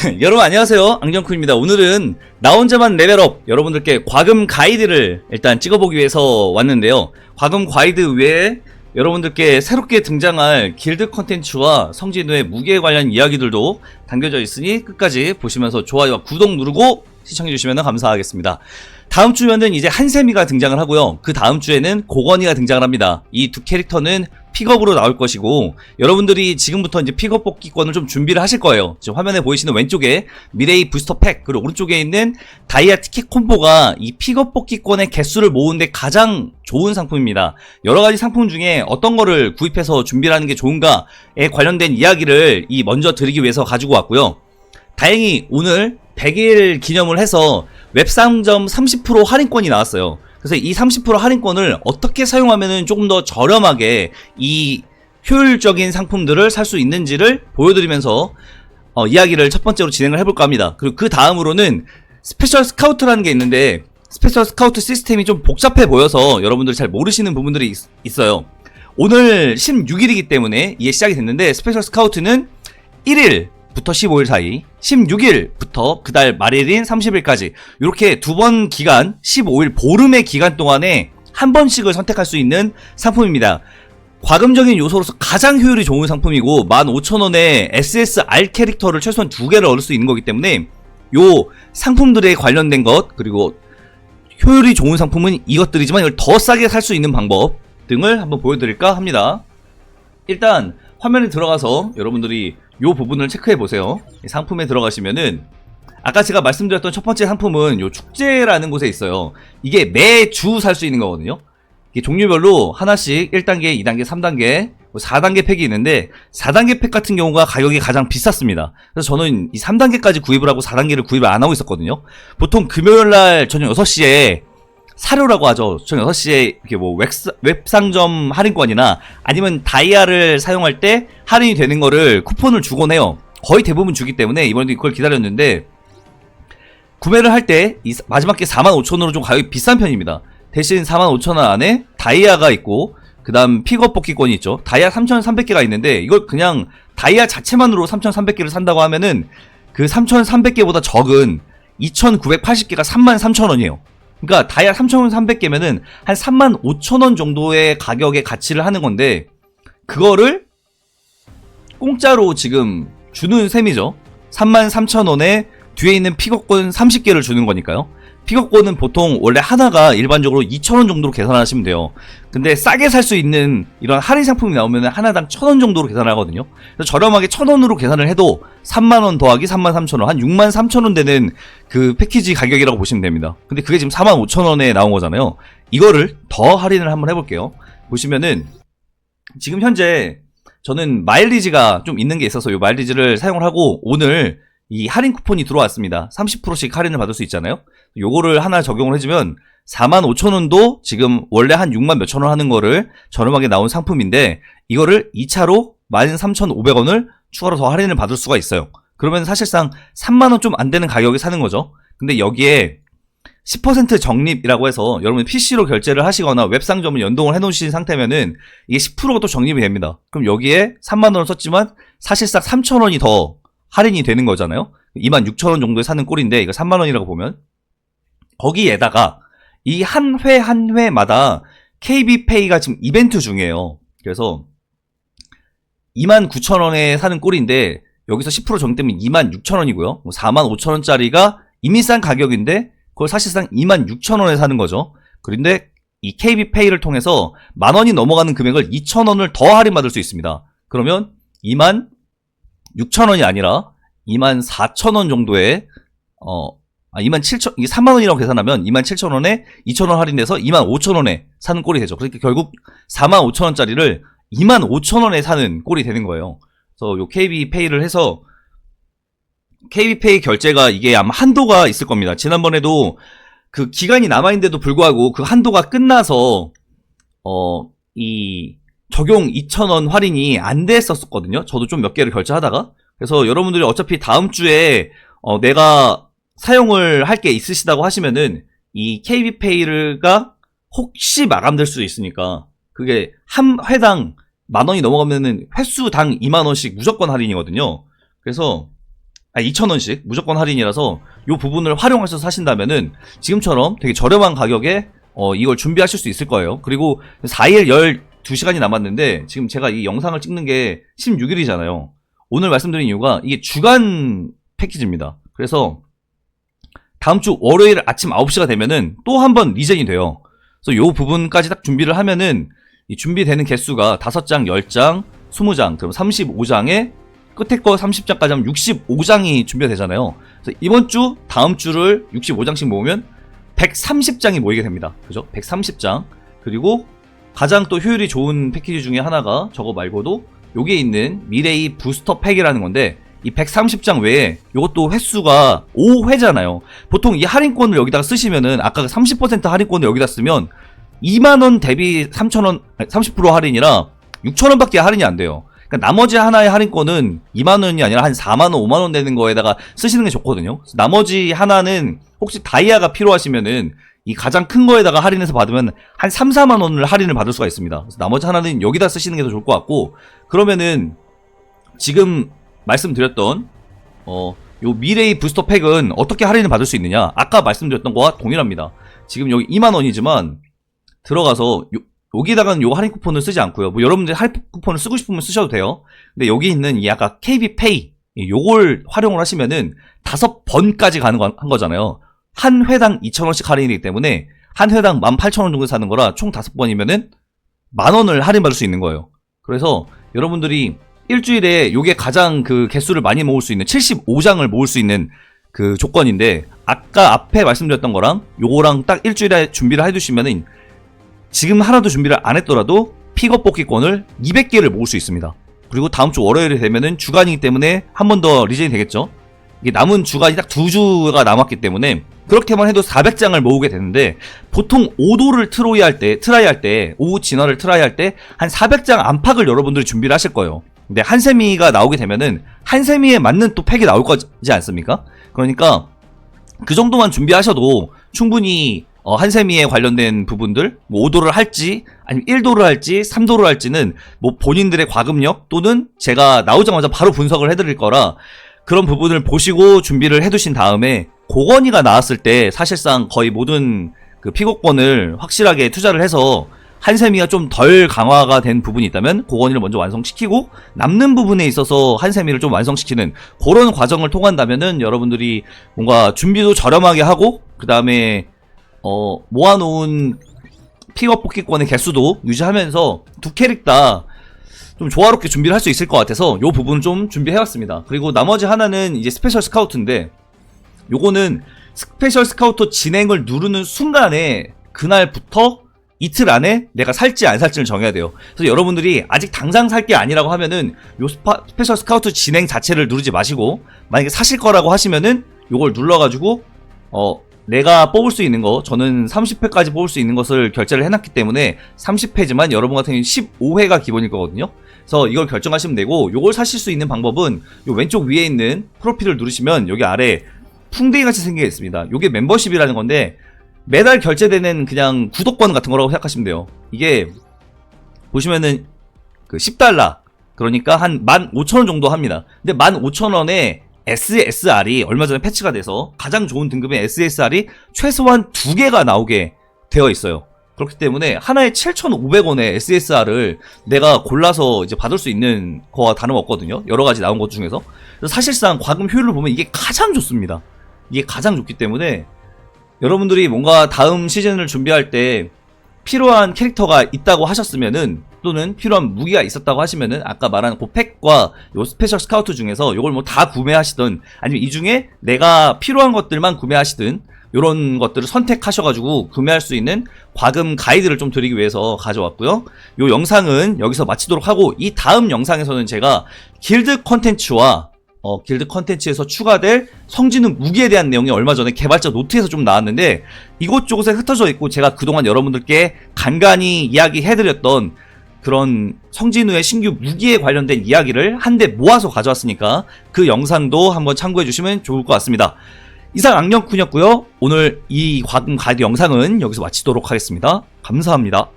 여러분 안녕하세요. 앙정쿠입니다. 오늘은 나 혼자만 레벨업 여러분들께 과금 가이드를 일단 찍어보기 위해서 왔는데요. 과금 가이드 외에 여러분들께 새롭게 등장할 길드 컨텐츠와 성진우의 무게 관련 이야기들도 담겨져 있으니 끝까지 보시면서 좋아요와 구독 누르고 시청해주시면 감사하겠습니다. 다음 주면은 이제 한세미가 등장을 하고요. 그 다음 주에는 고건이가 등장을 합니다. 이 두 캐릭터는 픽업으로 나올 것이고 여러분들이 지금부터 이제 픽업 뽑기권을 좀 준비를 하실 거예요. 지금 화면에 보이시는 왼쪽에 미레이 부스터 팩 그리고 오른쪽에 있는 다이아 티켓 콤보가 이 픽업 뽑기권의 개수를 모으는데 가장 좋은 상품입니다. 여러 가지 상품 중에 어떤 거를 구입해서 준비를 하는 게 좋은가에 관련된 이야기를 이 먼저 드리기 위해서 가지고 왔고요. 다행히 오늘 100일 기념을 해서 웹상점 30% 할인권이 나왔어요. 그래서 이 30% 할인권을 어떻게 사용하면 조금 더 저렴하게 이 효율적인 상품들을 살 수 있는지를 보여드리면서 어, 이야기를 첫 번째로 진행을 해볼까 합니다. 그리고 그 다음으로는 스페셜 스카우트라는 게 있는데 스페셜 스카우트 시스템이 좀 복잡해 보여서 여러분들이 잘 모르시는 부분들이 있, 있어요. 오늘 16일이기 때문에 이게 시작이 됐는데 스페셜 스카우트는 1일 부터 15일 사이 16일부터 그달 말일인 30일까지 이렇게 두 번 기간 15일 보름의 기간 동안에 한 번씩을 선택할 수 있는 상품입니다. 과금적인 요소로서 가장 효율이 좋은 상품이고 15,000원에 SSR 캐릭터를 최소한 두 개를 얻을 수 있는 거기 때문에 요 상품들에 관련된 것 그리고 효율이 좋은 상품은 이것들이지만 이걸 더 싸게 살 수 있는 방법 등을 한번 보여드릴까 합니다. 일단 화면에 들어가서 여러분들이 요 부분을 체크해 보세요. 이 상품에 들어가시면은 아까 제가 말씀드렸던 첫 번째 상품은 요 축제라는 곳에 있어요. 이게 매주 살 수 있는 거거든요. 이게 종류별로 하나씩 1단계, 2단계, 3단계, 4단계 팩이 있는데 4단계 팩 같은 경우가 가격이 가장 비쌌습니다. 그래서 저는 이 3단계까지 구입을 하고 4단계를 구입을 안 하고 있었거든요. 보통 금요일 날 저녁 6시에 사료라고 하죠. 저녁 6시에 이렇게 뭐 웹사, 웹상점 할인권이나 아니면 다이아를 사용할 때 할인이 되는 거를 쿠폰을 주곤 해요. 거의 대부분 주기 때문에 이번에도 그걸 기다렸는데 구매를 할때이 마지막 게 45,000원으로 좀 가격이 비싼 편입니다. 대신 45,000원 안에 다이아가 있고 그 다음 픽업 뽑기권이 있죠. 다이아 3,300개가 있는데 이걸 그냥 다이아 자체만으로 3,300개를 산다고 하면은 그 3,300개보다 적은 2,980개가 33,000원이에요. 그러니까 다이아 3,300개면은 한 35,000원 정도의 가격의 가치를 하는 건데 그거를 공짜로 지금 주는 셈이죠. 33,000원에 뒤에 있는 픽업권 30개를 주는 거니까요. 픽업권은 보통 원래 하나가 일반적으로 2,000원 정도로 계산하시면 돼요. 근데 싸게 살 수 있는 이런 할인 상품이 나오면 하나당 1,000원 정도로 계산하거든요. 그래서 저렴하게 1,000원으로 계산을 해도 3만원 더하기 33,000원, 한 63,000원 되는 그 패키지 가격이라고 보시면 됩니다. 근데 그게 지금 45,000원에 나온 거잖아요. 이거를 더 할인을 한번 해볼게요. 보시면은 지금 현재 저는 마일리지가 좀 있는 게 있어서 이 마일리지를 사용을 하고 오늘 이 할인 쿠폰이 들어왔습니다. 30%씩 할인을 받을 수 있잖아요. 요거를 하나 적용을 해주면 45,000원도 지금 원래 한 6만 몇천 원 하는 거를 저렴하게 나온 상품인데 이거를 2차로 13,500원을 추가로 더 할인을 받을 수가 있어요. 그러면 사실상 3만 원 좀 안 되는 가격에 사는 거죠. 근데 여기에 10% 적립이라고 해서 여러분 PC로 결제를 하시거나 웹 상점을 연동을 해놓으신 상태면은 이게 10%가 또 적립이 됩니다. 그럼 여기에 3만 원을 썼지만 사실상 3천 원이 더 할인이 되는 거잖아요. 2만 6천 원 정도에 사는 꼴인데 이거 3만 원이라고 보면 거기에다가 이 한 회 한 회마다 KB페이가 지금 이벤트 중이에요. 그래서 2만 9천 원에 사는 꼴인데 여기서 10% 적립되면 2만 6천 원이고요. 4만 5천 원짜리가 이미 싼 가격인데 그걸 사실상 2만 6천 원에 사는 거죠. 그런데 이 KB페이를 통해서 만 원이 넘어가는 금액을 2천 원을 더 할인받을 수 있습니다. 그러면 2만 6천 원이 아니라 2만 4천 원 정도의 어, 아, 2만 7천, 이게 3만 원이라고 계산하면 2만 7천 원에 2천 원 할인돼서 2만 5천 원에 사는 꼴이 되죠. 그러니까 결국 4만 5천 원짜리를 2만 5천 원에 사는 꼴이 되는 거예요. 그래서 요 KB페이를 해서 KB페이 결제가 이게 아마 한도가 있을 겁니다. 지난번에도 그 기간이 남아있는데도 불구하고 그 한도가 끝나서 어, 이 적용 2,000원 할인이 안 됐었거든요. 저도 좀 몇 개를 결제하다가. 그래서 여러분들이 어차피 다음 주에 어, 내가 사용을 할 게 있으시다고 하시면은 이 KB페이가 혹시 마감될 수도 있으니까 그게 한 회당 만 원이 넘어가면은 횟수당 2만 원씩 무조건 할인이거든요. 그래서 아 2,000원씩 무조건 할인이라서 요 부분을 활용하셔서 사신다면은 지금처럼 되게 저렴한 가격에 어 이걸 준비하실 수 있을 거예요. 그리고 4일 12시간이 남았는데 지금 제가 이 영상을 찍는 게 16일이잖아요. 오늘 말씀드린 이유가 이게 주간 패키지입니다. 그래서 다음 주 월요일 아침 9시가 되면은 또 한 번 리젠이 돼요. 그래서 요 부분까지 딱 준비를 하면은 이 준비되는 개수가 5장, 10장, 20장, 그럼 35장에 끝에 거 30장까지 하면 65장이 준비가 되잖아요. 그래서 이번 주, 다음 주를 65장씩 모으면 130장이 모이게 됩니다. 그죠? 130장. 그리고 가장 또 효율이 좋은 패키지 중에 하나가 저거 말고도 여기에 있는 미래이 부스터 팩이라는 건데 이 130장 외에 이것도 횟수가 5회잖아요. 보통 이 할인권을 여기다가 쓰시면은 아까 30% 할인권을 여기다 쓰면 2만원 대비 3천원, 30% 할인이라 6천원밖에 할인이 안 돼요. 그러니까 나머지 하나의 할인권은 2만원이 아니라 한 4만원, 5만원 되는 거에다가 쓰시는 게 좋거든요. 나머지 하나는 혹시 다이아가 필요하시면은 이 가장 큰 거에다가 할인해서 받으면 한 3, 4만 원을 할인을 받을 수가 있습니다. 그래서 나머지 하나는 여기다 쓰시는 게 더 좋을 것 같고 그러면은 지금 말씀드렸던 어, 요 미래의 부스터 팩은 어떻게 할인을 받을 수 있느냐? 아까 말씀드렸던 거와 동일합니다. 지금 여기 2만 원이지만 들어가서 요, 여기다가는 요 할인 쿠폰을 쓰지 않고요. 뭐 여러분들 할인 쿠폰을 쓰고 싶으면 쓰셔도 돼요. 근데 여기 있는 이 아까 KB 페이 요걸 활용을 하시면은 다섯 번까지 가는 거, 한 거잖아요. 한 회당 2,000원씩 할인이기 때문에 한 회당 18,000원 정도 사는 거라 총 다섯 번이면은 만 원을 할인받을 수 있는 거예요. 그래서 여러분들이 일주일에 요게 가장 그 개수를 많이 모을 수 있는 75장을 모을 수 있는 그 조건인데 아까 앞에 말씀드렸던 거랑 요거랑 딱 일주일에 준비를 해두시면은 지금 하나도 준비를 안 했더라도 픽업 뽑기권을 200개를 모을 수 있습니다. 그리고 다음 주 월요일이 되면은 주간이기 때문에 한 번 더 리젠이 되겠죠. 이게 남은 주간이 딱 두 주가 남았기 때문에 그렇게만 해도 400장을 모으게 되는데 보통 5도를 트로이 할 때, 트라이 할 때, 5 진화를 트라이 할 때 한 400장 안팎을 여러분들이 준비를 하실 거예요. 근데 한세미가 나오게 되면은 한세미에 맞는 또 팩이 나올 거지 않습니까? 그러니까 그 정도만 준비하셔도 충분히 어, 한세미에 관련된 부분들 뭐 5도를 할지 아니면 1도를 할지 3도를 할지는 뭐 본인들의 과금력 또는 제가 나오자마자 바로 분석을 해드릴 거라 그런 부분을 보시고 준비를 해두신 다음에 고건이가 나왔을 때 사실상 거의 모든 그 픽업권을 확실하게 투자를 해서 한세미가 좀 덜 강화가 된 부분이 있다면 고건이를 먼저 완성시키고 남는 부분에 있어서 한세미를 좀 완성시키는 그런 과정을 통한다면은 여러분들이 뭔가 준비도 저렴하게 하고 그 다음에 어 모아놓은 픽업 뽑기권의 개수도 유지하면서 두 캐릭 다 좀 조화롭게 준비를 할 수 있을 것 같아서 요 부분 좀 준비해왔습니다. 그리고 나머지 하나는 이제 스페셜 스카우트인데 요거는 스페셜 스카우터 진행을 누르는 순간에 그날부터 이틀 안에 내가 살지 안 살지를 정해야 돼요. 그래서 여러분들이 아직 당장 살 게 아니라고 하면은 요 스파, 스페셜 스카우트 진행 자체를 누르지 마시고 만약에 사실 거라고 하시면은 요걸 눌러가지고 어 내가 뽑을 수 있는 거 저는 30회까지 뽑을 수 있는 것을 결제를 해놨기 때문에 30회지만 여러분 같은 경우는 15회가 기본일 거거든요. 그래서 이걸 결정하시면 되고 요걸 사실 수 있는 방법은 요 왼쪽 위에 있는 프로필을 누르시면 여기 아래 풍뎅이 같이 생겨 있습니다. 요게 멤버십이라는 건데 매달 결제되는 그냥 구독권 같은 거라고 생각하시면 돼요. 이게 보시면은 그 10달러 그러니까 한 15,000원 정도 합니다. 근데 15,000원에 SSR이 얼마 전에 패치가 돼서 가장 좋은 등급의 SSR이 최소한 두 개가 나오게 되어 있어요. 그렇기 때문에 하나에 7,500원의 SSR을 내가 골라서 이제 받을 수 있는 거와 다름없거든요. 여러 가지 나온 것 중에서. 사실상 과금 효율을 보면 이게 가장 좋습니다. 이게 가장 좋기 때문에 여러분들이 뭔가 다음 시즌을 준비할 때 필요한 캐릭터가 있다고 하셨으면은 또는 필요한 무기가 있었다고 하시면은 아까 말한 그 팩과 요 스페셜 스카우트 중에서 요걸 뭐 다 구매하시든 아니면 이 중에 내가 필요한 것들만 구매하시든 요런 것들을 선택하셔가지고 구매할 수 있는 과금 가이드를 좀 드리기 위해서 가져왔고요. 요 영상은 여기서 마치도록 하고 이 다음 영상에서는 제가 길드 컨텐츠와 어, 길드 컨텐츠에서 추가될 성지는 무기에 대한 내용이 얼마 전에 개발자 노트에서 좀 나왔는데 이곳저곳에 흩어져 있고 제가 그동안 여러분들께 간간히 이야기해드렸던 그런 성진우의 신규 무기에 관련된 이야기를 한데 모아서 가져왔으니까 그 영상도 한번 참고해 주시면 좋을 것 같습니다. 이상 악령쿤이었고요. 오늘 이 과금 가이드 영상은 여기서 마치도록 하겠습니다. 감사합니다.